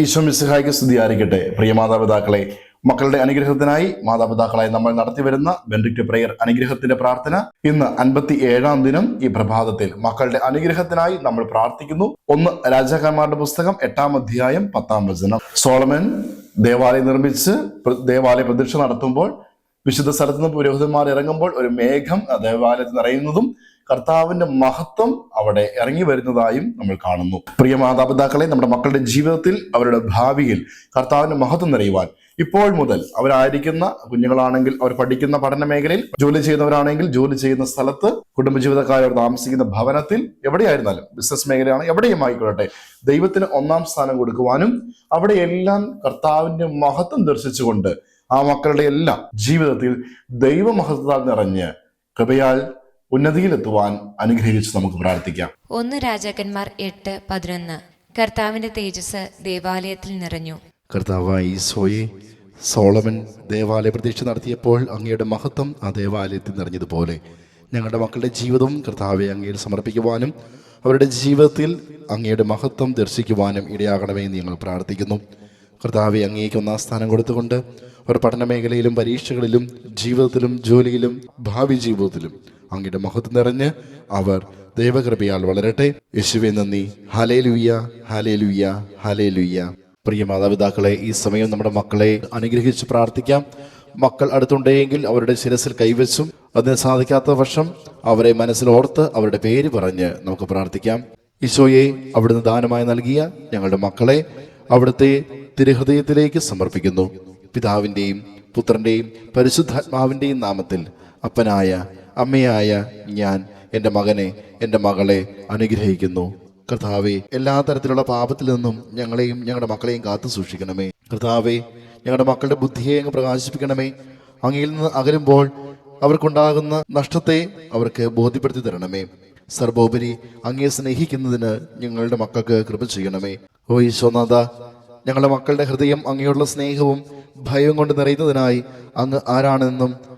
ഈശോ മിസ്ഹായിക്ക് സ്തുതിയായിരിക്കട്ടെ. പ്രിയ മാതാപിതാക്കളെ മക്കളുടെ അനുഗ്രഹത്തിനായി മാതാപിതാക്കളായി നമ്മൾ നടത്തിവരുന്ന ബെൻഡിക്ട് പ്രെയർ അനുഗ്രഹത്തിന്റെ പ്രാർത്ഥന. ഇന്ന് അൻപത്തി ഏഴാം ദിനം ഈ പ്രഭാതത്തിൽ മക്കളുടെ അനുഗ്രഹത്തിനായി നമ്മൾ പ്രാർത്ഥിക്കുന്നു. ഒന്ന് രാജാക്കന്മാരുടെ പുസ്തകം എട്ടാം അധ്യായം പത്താം വചനം. സോളമൻ ദേവാലയം നിർമ്മിച്ച് ദേവാലയ പ്രതീക്ഷ നടത്തുമ്പോൾ വിശുദ്ധ സ്ഥലത്ത് നിന്ന് പുരോഹിതന്മാർ ഇറങ്ങുമ്പോൾ ഒരു മേഘം ദേവാലയത്തിൽ നിറയുന്നതും കർത്താവിന്റെ മഹത്വം അവിടെ ഇറങ്ങി വരുന്നതായും നമ്മൾ കാണുന്നു. പ്രിയ മാതാപിതാക്കളെ നമ്മുടെ മക്കളുടെ ജീവിതത്തിൽ അവരുടെ ഭാവിയിൽ കർത്താവിന്റെ മഹത്വം നിറയുവാൻ ഇപ്പോൾ മുതൽ അവരായിരിക്കുന്ന കുഞ്ഞുങ്ങളാണെങ്കിൽ അവർ പഠിക്കുന്ന പഠന മേഖലയിൽ ജോലി ചെയ്യുന്നവരാണെങ്കിൽ ജോലി ചെയ്യുന്ന സ്ഥലത്ത് കുടുംബജീവിതക്കാരവർ താമസിക്കുന്ന ഭവനത്തിൽ എവിടെയായിരുന്നാലും ബിസിനസ് മേഖലയാണ് എവിടെയും ആയിക്കൊള്ളട്ടെ ദൈവത്തിന് ഒന്നാം സ്ഥാനം കൊടുക്കുവാനും അവിടെയെല്ലാം കർത്താവിന്റെ മഹത്വം ദർശിച്ചുകൊണ്ട് ആ മക്കളുടെ എല്ലാം ജീവിതത്തിൽ ദൈവമഹത്വത്താൽ നിറഞ്ഞ് കൃപയാൽ ഉന്നതിയിലെത്തുവാൻ അനുഗ്രഹിച്ച് നമുക്ക് പ്രാർത്ഥിക്കാം. ഒന്ന് രാജാക്കന്മാർ എട്ട് പതിനൊന്ന്. കർത്താവിന്റെ തേജസ് ദേവാലയത്തിൽ നിറഞ്ഞു. കർത്താവ് ഈശോയെ സോളമൻ ദേവാലയ പ്രതീക്ഷ നടത്തിയപ്പോൾ അങ്ങയുടെ മഹത്വം ആ ദേവാലയത്തിൽ നിറഞ്ഞതുപോലെ ഞങ്ങളുടെ മക്കളുടെ ജീവിതവും കർത്താവെ അങ്ങയിൽ സമർപ്പിക്കുവാനും അവരുടെ ജീവിതത്തിൽ അങ്ങയുടെ മഹത്വം ദർശിക്കുവാനും ഇടയാകണമേ എന്ന് ഞങ്ങൾ പ്രാർത്ഥിക്കുന്നു. കർത്താവെ അങ്ങേക്ക് ഒന്നാം സ്ഥാനം കൊടുത്തുകൊണ്ട് അവർ പഠന മേഖലയിലും പരീക്ഷകളിലും ജീവിതത്തിലും ജോലിയിലും ഭാവി ജീവിതത്തിലും അങ്ങയുടെ മഹത്വം നിറഞ്ഞ് അവർ ദൈവകൃപയാൽ വളരട്ടെ. യേശുവെ നന്ദി. ഹലേ ലുയ്യ ഹലേ ലുയ്യ ഹലേ ലുയ്യ പ്രിയ മാതാപിതാക്കളെ ഈ സമയം നമ്മുടെ മക്കളെ അനുഗ്രഹിച്ച് പ്രാർത്ഥിക്കാം. മക്കൾ അടുത്തുണ്ടെങ്കിൽ അവരുടെ ശിരസിൽ കൈവച്ചും അതിന് സാധിക്കാത്ത വർഷം അവരെ മനസ്സിൽ ഓർത്ത് അവരുടെ പേര് പറഞ്ഞ് നമുക്ക് പ്രാർത്ഥിക്കാം. ഈശോയെ അവിടുന്ന് ദാനമായി നൽകിയ ഞങ്ങളുടെ മക്കളെ അവിടുത്തെ തിരുഹൃദയത്തിലേക്ക് സമർപ്പിക്കുന്നു. പിതാവിന്റെയും പുത്രന്റെയും പരിശുദ്ധാത്മാവിന്റെയും നാമത്തിൽ അപ്പനായ അമ്മയായ ഞാൻ എന്റെ മകനെ എന്റെ മകളെ അനുഗ്രഹിക്കുന്നു. കർത്താവെ എല്ലാ തരത്തിലുള്ള പാപത്തിൽ നിന്നും ഞങ്ങളെയും ഞങ്ങളുടെ മക്കളെയും കാത്തു സൂക്ഷിക്കണമേ. കർത്താവെ ഞങ്ങളുടെ മക്കളുടെ ബുദ്ധിയെ അങ്ങ് പ്രകാശിപ്പിക്കണമേ. അങ്ങയിൽ നിന്ന് അകലുമ്പോൾ അവർക്കുണ്ടാകുന്ന നഷ്ടത്തെ അവർക്ക് ബോധ്യപ്പെടുത്തി തരണമേ. സർവോപരി അങ്ങയെ സ്നേഹിക്കുന്നതിന് ഞങ്ങളുടെ മക്കൾക്ക് കൃപ ചെയ്യണമേ. ഓ ഈശോനാഥ ഞങ്ങളുടെ മക്കളുടെ ഹൃദയം അങ്ങയോടുള്ള സ്നേഹവും ഭയവും കൊണ്ട് നിറയുന്നതിനായി അങ്ങ് ആരാണെന്നും